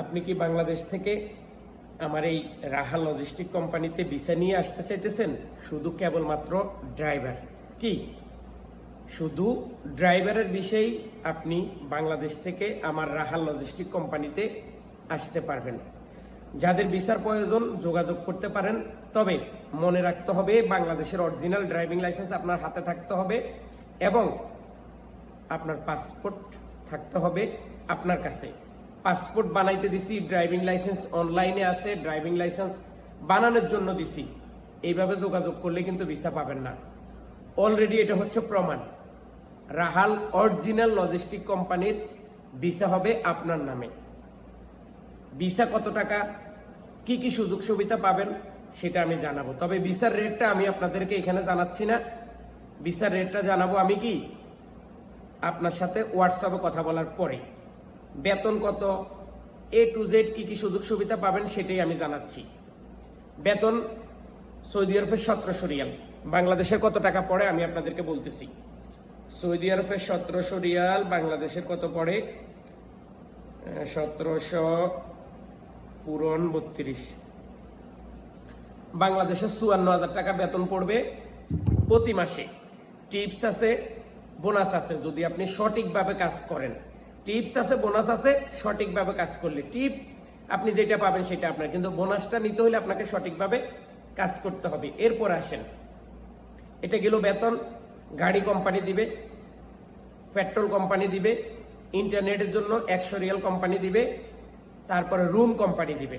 আপনি কি বাংলাদেশ থেকে আমার এই রাহা লজিস্টিক কোম্পানিতে ভিসা নিয়ে আসতে চাইতেছেন? শুধু কেবলমাত্র ড্রাইভার কি? শুধু ড্রাইভারের বিষয়েই আপনি বাংলাদেশ থেকে আমার রাহাল লজিস্টিক কোম্পানিতে আসতে পারবেন। যাদের ভিসার প্রয়োজন যোগাযোগ করতে পারেন, তবে মনে রাখতে হবে বাংলাদেশের অরিজিনাল ড্রাইভিং লাইসেন্স আপনার হাতে থাকতে হবে এবং আপনার পাসপোর্ট থাকতে হবে আপনার কাছে। পাসপোর্ট বানাইতে দিছি, ড্রাইভিং লাইসেন্স অনলাইনে আছে, ড্রাইভিং লাইসেন্স বানানোর জন্য দিছি। এইভাবে যোগাযোগ করলে কিন্তু ভিসা পাবেন না। অলরেডি এটা হচ্ছে প্রমাণ। রাহাল অরিজিনাল লজিস্টিক কোম্পানির ভিসা হবে আপনার নামে। ভিসা কত টাকা? কি কি সুযোগ সুবিধা পাবেন সেটা আমি জানাব। তবে ভিসার রেটটা আমি আপনাদেরকে এখানে জানাচ্ছি না। ভিসার রেটটা জানাব আমি কি? আপনার সাথে হোয়াটসঅ্যাপে কথা বলার পরে। বেতন কত? এ টু জেড কি কি সুযোগ সুবিধা পাবেন সেটাই আমি জানাচ্ছি। বেতন সৌদি আরবের সতেরোশো রিয়াল। বাংলাদেশের কত টাকা পড়ে আমি আপনাদেরকে বলতেছি। সৌদি আরবের সতেরোশো রিয়াল, বাংলাদেশের কত পড়ে? সতেরোশো পূরণ বত্রিশ। বাংলাদেশের চুয়ান্ন হাজার টাকা বেতন পড়বে প্রতি মাসে। টিপস আছে, বোনাস আছে, যদি আপনি সঠিকভাবে কাজ করেন। টিপস আছে, বোনাস আছে, সঠিকভাবে কাজ করলে। টিপস, আপনি যেটা পাবেন সেটা আপনার। কিন্তু বোনাসটা নিতে হলে আপনাকে সঠিকভাবে কাজ করতে হবে। এরপর আসেন। এটা গেল বেতন, গাড়ি কোম্পানি দিবে, পেট্রোল কোম্পানি দিবে, ইন্টারনেটের জন্য একশো রিয়াল কোম্পানি দিবে, তারপরে রুম কোম্পানি দিবে।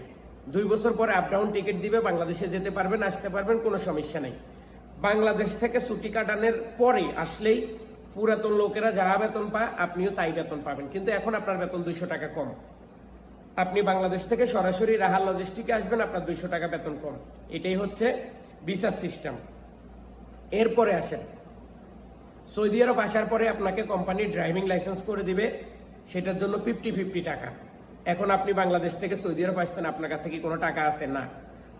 দুই বছর পরে আপ ডাউন টিকিট দিবে, বাংলাদেশে যেতে পারবেন, আসতে পারবেন, কোনো সমস্যা নেই। বাংলাদেশ থেকে ছুটি কাটানোর পরে আসলেই পুরাতন লোকেরা যা বেতন পায়, আপনিও তাই বেতন পাবেন। কিন্তু এখন আপনার বেতন দুইশো টাকা কম। আপনি বাংলাদেশ থেকে সরাসরি রাহাল লজিস্টিকে আসবেন, আপনার দুইশো টাকা বেতন কম। এটাই হচ্ছে ভিসা সিস্টেম এরপরে আসেন। সৌদি আরব আসার পরে আপনাকে কোম্পানি ড্রাইভিং লাইসেন্স করে দিবে। সেটার জন্য ফিফটি ফিফটি টাকা। এখন আপনি বাংলাদেশ থেকে সৌদি আরব আসছেন, আপনার কাছে কি কোনো টাকা আছে? না।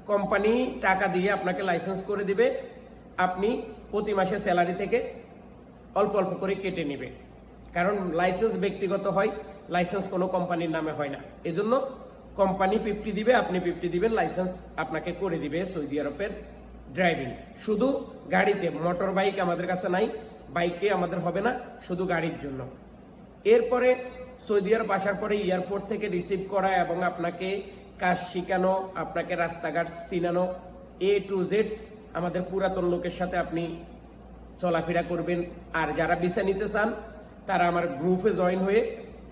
কোম্পানি টাকা দিয়ে আপনাকে লাইসেন্স করে দিবে। আপনি প্রতি মাসে স্যালারি থেকে অল্প অল্প করে কেটে নেবে। কারণ লাইসেন্স ব্যক্তিগত হয় লাইসেন্স কোনো কোম্পানির নামে হয় না। এজন্য কোম্পানি ফিফটি দিবে, আপনি ফিফটি দিবেন লাইসেন্স আপনাকে করে দিবে সৌদি আরবের ড্রাইভিং শুধু গাড়িতে মোটর বাইক আমাদের কাছে নাই বাইকে আমাদের হবে না, শুধু গাড়ির জন্য। এরপরে সৌদি আরব আসার পরে এয়ারপোর্ট থেকে রিসিভ করা এবং আপনাকে কাজ শেখানো, আপনাকে রাস্তাঘাট চিনানো এ টু জেড আমাদের পুরাতন লোকের সাথে আপনি চলাফেরা করবেন। আর যারা ভিসা নিতে চান, তারা আমার গ্রুপে জয়েন হয়ে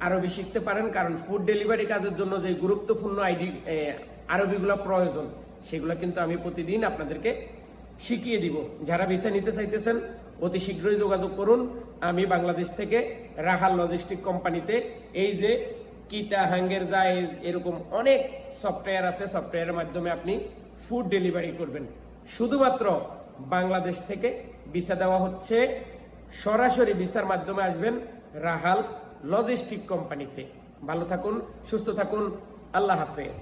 আরবি শিখতে পারেন। কারণ ফুড ডেলিভারি কাজের জন্য যে গুরুত্বপূর্ণ আইডি আরবিগুলো প্রয়োজন, সেগুলো কিন্তু আমি প্রতিদিন আপনাদেরকে শিখিয়ে দিব। যারা ভিসা নিতে চাইতেছেন, অতি শীঘ্রই যোগাযোগ করুন। আমি বাংলাদেশ থেকে রাহাল লজিস্টিক কোম্পানিতে এই যে কিতা, হাঙ্গের জায়েজ, এরকম অনেক সফটওয়্যার আছে। সফটওয়্যারের মাধ্যমে আপনি ফুড ডেলিভারি করবেন। শুধুমাত্র বাংলাদেশ থেকে ভিসা দেওয়া হচ্ছে। সরাসরি ভিসার মাধ্যমে আসবেন রাহাল লজিস্টিক কোম্পানিতে। ভালো থাকুন, সুস্থ থাকুন, আল্লাহ হাফেজ।